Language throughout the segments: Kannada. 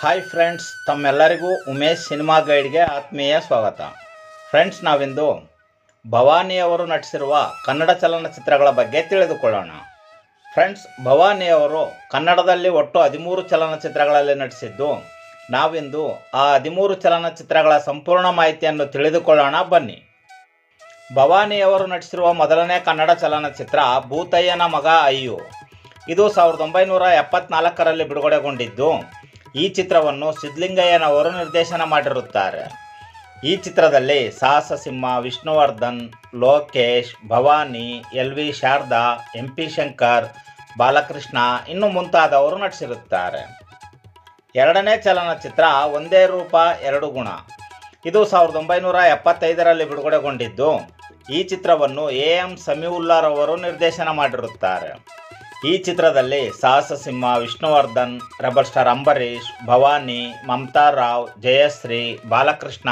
ಹಾಯ್ ಫ್ರೆಂಡ್ಸ್ ತಮ್ಮೆಲ್ಲರಿಗೂ ಉಮೇಶ್ ಸಿನಿಮಾ ಗೈಡ್ಗೆ ಆತ್ಮೀಯ ಸ್ವಾಗತ. ಫ್ರೆಂಡ್ಸ್ ನಾವಿಂದು ಭವಾನಿಯವರು ನಟಿಸಿರುವ ಕನ್ನಡ ಚಲನಚಿತ್ರಗಳ ಬಗ್ಗೆ ತಿಳಿದುಕೊಳ್ಳೋಣ. ಫ್ರೆಂಡ್ಸ್ ಭವಾನಿಯವರು ಕನ್ನಡದಲ್ಲಿ ಒಟ್ಟು ಹದಿಮೂರು ಚಲನಚಿತ್ರಗಳಲ್ಲಿ ನಟಿಸಿದ್ದು, ನಾವಿಂದು ಆ ಹದಿಮೂರು ಚಲನಚಿತ್ರಗಳ ಸಂಪೂರ್ಣ ಮಾಹಿತಿಯನ್ನು ತಿಳಿದುಕೊಳ್ಳೋಣ, ಬನ್ನಿ. ಭವಾನಿಯವರು ನಟಿಸಿರುವ ಮೊದಲನೇ ಕನ್ನಡ ಚಲನಚಿತ್ರ ಭೂತಯ್ಯನ ಮಗ ಅಯ್ಯು. ಇದು ಸಾವಿರದ ಒಂಬೈನೂರ ಎಪ್ಪತ್ನಾಲ್ಕರಲ್ಲಿ ಬಿಡುಗಡೆಗೊಂಡಿದ್ದು ಈ ಚಿತ್ರವನ್ನು ಸಿದ್ಲಿಂಗಯ್ಯನವರು ನಿರ್ದೇಶನ ಮಾಡಿರುತ್ತಾರೆ. ಈ ಚಿತ್ರದಲ್ಲಿ Sahasa Simha Vishnuvardhan, Lokesh, Bhavani, L V Sharada, M P Shankar, Balakrishna ಇನ್ನು ಮುಂತಾದವರು ನಟಿಸಿರುತ್ತಾರೆ. ಎರಡನೇ ಚಲನಚಿತ್ರ ಒಂದೇ ರೂಪ, ಎರಡು ಗುಣ. ಇದು ಸಾವಿರದ ಒಂಬೈನೂರ ಎಪ್ಪತ್ತೈದರಲ್ಲಿ ಬಿಡುಗಡೆಗೊಂಡಿದ್ದು. ಈ ಚಿತ್ರವನ್ನು ಎ ಎಂ ಸಮೀವುಲ್ಲಾರವರು ನಿರ್ದೇಶನ ಮಾಡಿರುತ್ತಾರೆ. ಈ ಚಿತ್ರದಲ್ಲಿ ಸಾಹಸ ಸಿಂಹ ವಿಷ್ಣುವರ್ಧನ್, ರಬರ್ ಸ್ಟಾರ್ ಅಂಬರೀಶ್ ಭವಾನಿ, ಮಮತಾ ರಾವ್, ಜಯಶ್ರೀ, ಬಾಲಕೃಷ್ಣ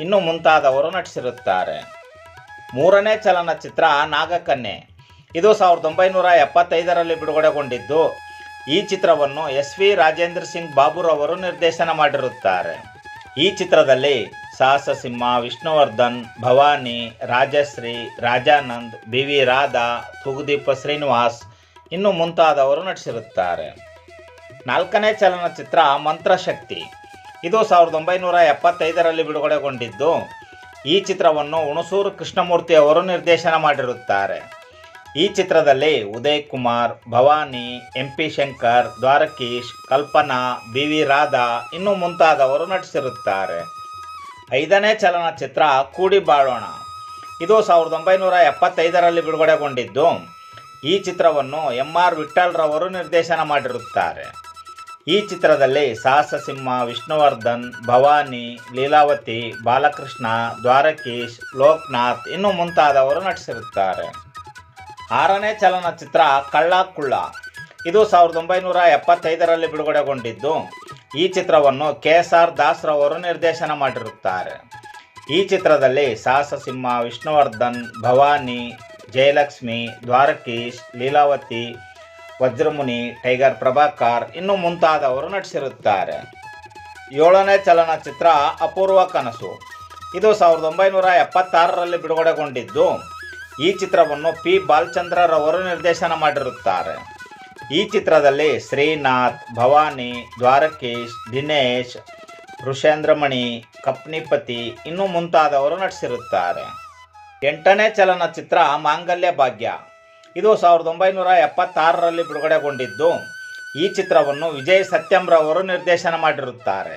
ಇನ್ನು ಮುಂತಾದವರು ನಟಿಸಿರುತ್ತಾರೆ. ಮೂರನೇ ಚಲನಚಿತ್ರ ನಾಗಕನ್ಯೆ. ಇದು ಸಾವಿರದ ಒಂಬೈನೂರ ಎಪ್ಪತ್ತೈದರಲ್ಲಿ ಬಿಡುಗಡೆಗೊಂಡಿದ್ದು, ಈ ಚಿತ್ರವನ್ನು ಎಸ್ ವಿ ರಾಜೇಂದ್ರ ಸಿಂಗ್ ಬಾಬುರವರು ನಿರ್ದೇಶನ ಮಾಡಿರುತ್ತಾರೆ. ಈ ಚಿತ್ರದಲ್ಲಿ ಸಾಹಸ ಸಿಂಹ ವಿಷ್ಣುವರ್ಧನ್, ಭವಾನಿ, ರಾಜಶ್ರೀ, ರಾಜಾನಂದ್, ಬಿ ವಿ ರಾಧಾ ತುಗುದೀಪ ಶ್ರೀನಿವಾಸ್ ಇನ್ನು ಮುಂತಾದವರು ನಟಿಸಿರುತ್ತಾರೆ. ನಾಲ್ಕನೇ ಚಲನಚಿತ್ರ ಮಂತ್ರಶಕ್ತಿ. ಇದು ಸಾವಿರದ ಒಂಬೈನೂರ ಎಪ್ಪತ್ತೈದರಲ್ಲಿ ಬಿಡುಗಡೆಗೊಂಡಿದ್ದು, ಈ ಚಿತ್ರವನ್ನು ಹುಣಸೂರು ಕೃಷ್ಣಮೂರ್ತಿ ಅವರು ನಿರ್ದೇಶನ ಮಾಡಿರುತ್ತಾರೆ. ಈ ಚಿತ್ರದಲ್ಲಿ Uday Kumar Bhavani M P Shankar, Dwarakish, Kalpana B V Radha ಇನ್ನು ಮುಂತಾದವರು ನಟಿಸಿರುತ್ತಾರೆ. ಐದನೇ ಚಲನಚಿತ್ರ ಕೂಡಿ ಬಾಳೋಣ. ಇದು ಸಾವಿರದ ಒಂಬೈನೂರ ಎಪ್ಪತ್ತೈದರಲ್ಲಿ ಬಿಡುಗಡೆಗೊಂಡಿದ್ದು ಈ ಚಿತ್ರವನ್ನು ಎಂ ಆರ್ ವಿಠಲ್ರವರು ನಿರ್ದೇಶನ ಮಾಡಿರುತ್ತಾರೆ. ಈ ಚಿತ್ರದಲ್ಲಿ ಸಾಹಸ ಸಿಂಹ ವಿಷ್ಣುವರ್ಧನ್, ಭವಾನಿ, ಲೀಲಾವತಿ, ಬಾಲಕೃಷ್ಣ, ದ್ವಾರಕೀಶ್, ಲೋಕನಾಥ್ ಇನ್ನು ಮುಂತಾದವರು ನಟಿಸಿರುತ್ತಾರೆ. ಆರನೇ ಚಲನಚಿತ್ರ ಕಳ್ಳಾಕುಳ್ಳ. ಇದು ಸಾವಿರದ ಒಂಬೈನೂರ ಎಪ್ಪತ್ತೈದರಲ್ಲಿ ಬಿಡುಗಡೆಗೊಂಡಿದ್ದು, ಈ ಚಿತ್ರವನ್ನು ಕೆ ಎಸ್ ಆರ್ ದಾಸ್ರವರು ನಿರ್ದೇಶನ ಮಾಡಿರುತ್ತಾರೆ. ಈ ಚಿತ್ರದಲ್ಲಿ ಸಾಹಸ ಸಿಂಹ ವಿಷ್ಣುವರ್ಧನ್, ಭವಾನಿ ಜಯಲಕ್ಷ್ಮಿ, ದ್ವಾರಕೀಶ್, ಲೀಲಾವತಿ, ವಜ್ರಮುನಿ, ಟೈಗರ್ ಪ್ರಭಾಕರ್ ಇನ್ನು ಮುಂತಾದವರು ನಟಿಸಿರುತ್ತಾರೆ. ಏಳನೇ ಚಲನಚಿತ್ರ ಅಪೂರ್ವ ಕನಸು. ಇದು ಸಾವಿರದ ಒಂಬೈನೂರ ಎಪ್ಪತ್ತಾರರಲ್ಲಿ ಬಿಡುಗಡೆಗೊಂಡಿದ್ದು. ಈ ಚಿತ್ರವನ್ನು ಪಿ. ಬಾಲಚಂದ್ರರವರು ನಿರ್ದೇಶನ ಮಾಡಿರುತ್ತಾರೆ. ಈ ಚಿತ್ರದಲ್ಲಿ ಶ್ರೀನಾಥ್, ಭವಾನಿ, ದ್ವಾರಕೀಶ್, ದಿನೇಶ್, ಋಷೇಂದ್ರಮಣಿ, ಕಪ್ನಿಪತಿ ಇನ್ನೂ ಮುಂತಾದವರು ನಟಿಸಿರುತ್ತಾರೆ. ಎಂಟನೇ ಚಲನಚಿತ್ರ ಮಾಂಗಲ್ಯ ಭಾಗ್ಯ. ಇದು ಸಾವಿರದ ಒಂಬೈನೂರ ಎಪ್ಪತ್ತಾರರಲ್ಲಿ ಬಿಡುಗಡೆಗೊಂಡಿದ್ದು, ಈ ಚಿತ್ರವನ್ನು ವಿಜಯ್ ಸತ್ಯಂರವರು ನಿರ್ದೇಶನ ಮಾಡಿರುತ್ತಾರೆ.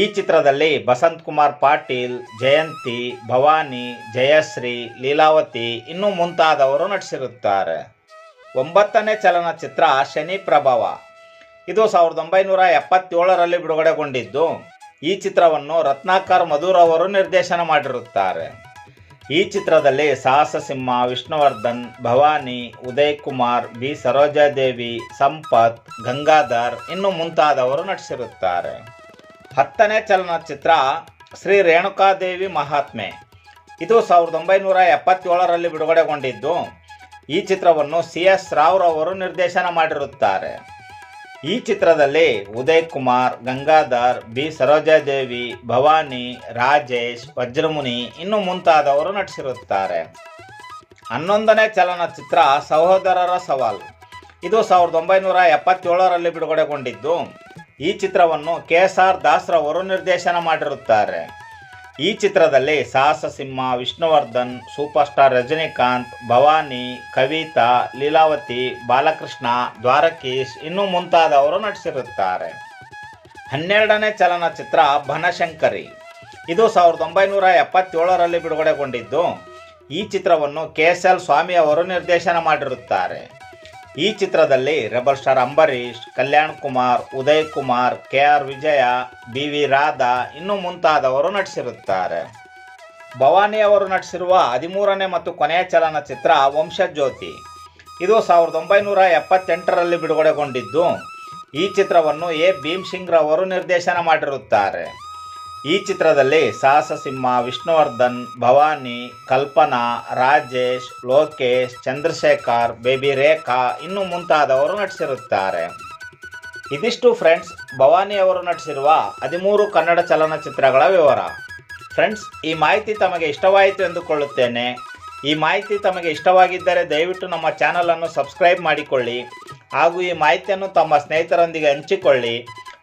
ಈ ಚಿತ್ರದಲ್ಲಿ ಬಸಂತ್ ಕುಮಾರ್ ಪಾಟೀಲ್, ಜಯಂತಿ, ಭವಾನಿ, ಜಯಶ್ರೀ, ಲೀಲಾವತಿ ಇನ್ನೂ ಮುಂತಾದವರು ನಟಿಸಿರುತ್ತಾರೆ. ಒಂಬತ್ತನೇ ಚಲನಚಿತ್ರ ಶನಿ ಪ್ರಭಾವ. ಇದು ಸಾವಿರದ ಒಂಬೈನೂರ ಎಪ್ಪತ್ತೇಳರಲ್ಲಿ ಬಿಡುಗಡೆಗೊಂಡಿದ್ದು, ಈ ಚಿತ್ರವನ್ನು ರತ್ನಾಕರ್ ಮಧುರವರು ನಿರ್ದೇಶನ ಮಾಡಿರುತ್ತಾರೆ. ಈ ಚಿತ್ರದಲ್ಲಿ ಸಾಹಸ ಸಿಂಹ ವಿಷ್ಣುವರ್ಧನ್, ಭವಾನಿ ಉದಯ್ ಕುಮಾರ್ ಬಿ ಸರೋಜಾದೇವಿ, ಸಂಪತ್, ಗಂಗಾಧರ್ ಇನ್ನು ಮುಂತಾದವರು ನಟಿಸಿರುತ್ತಾರೆ. ಹತ್ತನೇ ಚಲನಚಿತ್ರ ಶ್ರೀ ರೇಣುಕಾದೇವಿ ಮಹಾತ್ಮೆ. ಇದು ಸಾವಿರದ ಒಂಬೈನೂರ ಎಪ್ಪತ್ತೇಳರಲ್ಲಿ ಬಿಡುಗಡೆಗೊಂಡಿದ್ದು. ಈ ಚಿತ್ರವನ್ನು ಸಿ. ಎಸ್. ರಾವ್ರವರು ನಿರ್ದೇಶನ ಮಾಡಿರುತ್ತಾರೆ. ಈ ಚಿತ್ರದಲ್ಲಿ ಉದಯ್ ಕುಮಾರ್, ಗಂಗಾಧರ್, ಬಿ. ಸರೋಜಾದೇವಿ, ಭವಾನಿ, ರಾಜೇಶ್, ವಜ್ರಮುನಿ ಇನ್ನು ಮುಂತಾದವರು ನಟಿಸಿರುತ್ತಾರೆ. ಹನ್ನೊಂದನೇ ಚಲನಚಿತ್ರ ಸಹೋದರರ ಸವಾಲ್. ಇದು ಸಾವಿರದ ಒಂಬೈನೂರ ಎಪ್ಪತ್ತೇಳರಲ್ಲಿ ಬಿಡುಗಡೆಗೊಂಡಿದ್ದು. ಈ ಚಿತ್ರವನ್ನು ಕೆ. ಎಸ್. ಆರ್. ದಾಸ್ರವರು ನಿರ್ದೇಶನ ಮಾಡಿರುತ್ತಾರೆ. ಈ ಚಿತ್ರದಲ್ಲಿ ಸಾಹಸ ಸಿಂಹ ವಿಷ್ಣುವರ್ಧನ್ ಸೂಪರ್ ಸ್ಟಾರ್ ರಜನಿಕಾಂತ್, ಭವಾನಿ, ಕವಿತಾ, ಲೀಲಾವತಿ, ಬಾಲಕೃಷ್ಣ, ದ್ವಾರಕೀಶ್ ಇನ್ನೂ ಮುಂತಾದವರು ನಟಿಸಿರುತ್ತಾರೆ. ಹನ್ನೆರಡನೇ ಚಲನಚಿತ್ರ ಬನಶಂಕರಿ ಇದು ಸಾವಿರದ ಒಂಬೈನೂರ ಎಪ್ಪತ್ತೇಳರಲ್ಲಿ ಬಿಡುಗಡೆಗೊಂಡಿದ್ದು. ಈ ಚಿತ್ರವನ್ನು ಕೆ ಎಸ್ ಎಲ್ ಸ್ವಾಮಿ ಅವರು ನಿರ್ದೇಶನ ಮಾಡಿರುತ್ತಾರೆ. ಈ ಚಿತ್ರದಲ್ಲಿ rebel star Ambareesh, Kalyan Kumar, Uday Kumar, K R Vijaya, B V Radha ಇನ್ನು ಮುಂತಾದವರು ನಟಿಸಿರುತ್ತಾರೆ. ಭವಾನಿ ಅವರು ನಟಿಸಿರುವ ಹದಿಮೂರನೇ ಮತ್ತು ಕೊನೆಯ ಚಲನಚಿತ್ರ ವಂಶಜ್ಯೋತಿ. ಇದು ಸಾವಿರದ ಒಂಬೈನೂರ ಎಪ್ಪತ್ತೆಂಟರಲ್ಲಿ ಬಿಡುಗಡೆಗೊಂಡಿದ್ದು. ಈ ಚಿತ್ರವನ್ನು ಎ ಭೀಮ್ ಸಿಂಗ್ ರವರು ನಿರ್ದೇಶನ ಮಾಡಿರುತ್ತಾರೆ. ಈ ಚಿತ್ರದಲ್ಲಿ ಸಾಹಸ ಸಿಂಹ ವಿಷ್ಣುವರ್ಧನ್, ಭವಾನಿ, ಕಲ್ಪನಾ, ರಾಜೇಶ್, ಲೋಕೇಶ್, ಚಂದ್ರಶೇಖರ್, ಬೇಬಿ ರೇಖಾ ಇನ್ನು ಮುಂತಾದವರು ನಟಿಸಿರುತ್ತಾರೆ. ಇದಿಷ್ಟು ಫ್ರೆಂಡ್ಸ್, ಭವಾನಿ ಅವರು ನಟಿಸಿರುವ ಹದಿಮೂರು ಕನ್ನಡ ಚಲನಚಿತ್ರಗಳ ವಿವರ. ಫ್ರೆಂಡ್ಸ್, ಈ ಮಾಹಿತಿ ತಮಗೆ ಇಷ್ಟವಾಯಿತು ಎಂದುಕೊಳ್ಳುತ್ತೇನೆ. ಈ ಮಾಹಿತಿ ತಮಗೆ ಇಷ್ಟವಾಗಿದ್ದರೆ ದಯವಿಟ್ಟು ನಮ್ಮ ಚಾನಲನ್ನು ಸಬ್ಸ್ಕ್ರೈಬ್ ಮಾಡಿಕೊಳ್ಳಿ ಹಾಗೂ ಈ ಮಾಹಿತಿಯನ್ನು ತಮ್ಮ ಸ್ನೇಹಿತರೊಂದಿಗೆ ಹಂಚಿಕೊಳ್ಳಿ.